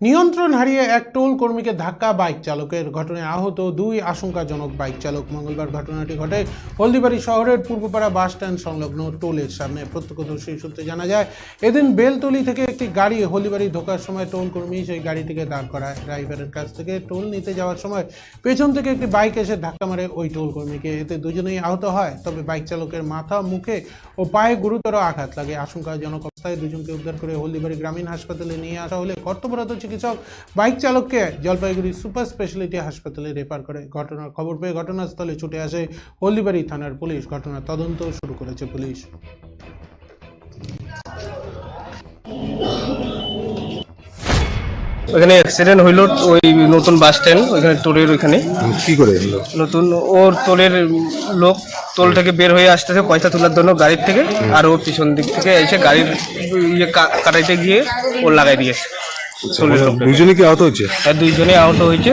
নিয়ন্ত্রণ হারিয়ে এক টোল কর্মীকে ধাক্কা বাইক চালকের ঘটনায় আহত দুই আশঙ্কাজনক বাইক চালক। মঙ্গলবার ঘটনাটি ঘটে হলদিবাড়ি শহরের পূর্বপাড়া বাস স্ট্যান্ড সংলগ্ন টোলের সামনে। প্রত্যক্ষদর্শী সূত্রে জানা যায়, এদিন বেলতলি থেকে একটি গাড়ি হলদিবাড়ি ঢোকার সময় টোল কর্মী সেই গাড়িটিকে দাঁড় করায়। ড্রাইভারের কাছ থেকে টোল নিতে যাওয়ার সময় পেছন থেকে একটি বাইক এসে ধাক্কা মারে ওই টোল কর্মীকে। এতে দুজনেই আহত হয়, তবে বাইক চালকের মাথা, মুখে ও পায়ে গুরুতর আঘাত লাগে। আশঙ্কাজনক অবস্থায় দুজনকে উদ্ধার করে হলদিবাড়ি গ্রামীণ হাসপাতালে নিয়ে আসা হলে কর্তব্যরত চিকিৎসক, বাইক চালককে জলপাইগুড়ি সুপার স্পেশালিটি হাসপাতালে রেফার করে। ঘটনার খবর পেয়ে ঘটনাস্থলে ছুটে আসে হলদিবাড়ি থানার পুলিশ। ঘটনার তদন্ত শুরু করেছে পুলিশ। ওখানে অ্যাক্সিডেন্ট হইল ওই নতুন বাস স্ট্যান্ড ওইখানে টোলের ওইখানে। কি করে নতুন ওর টোলের লোক টোল থেকে বের হয়ে আসতেছে পয়সা তোলার জন্য গাড়ির থেকে আর ওর পিছন দিক থেকে এসে গাড়ির ইয়ে কাটাইতে গিয়ে ও লাগাই দিয়েছে লোকটাকে। দুজনে কি আহত হয়েছে? আর দুইজনে আহত হয়েছে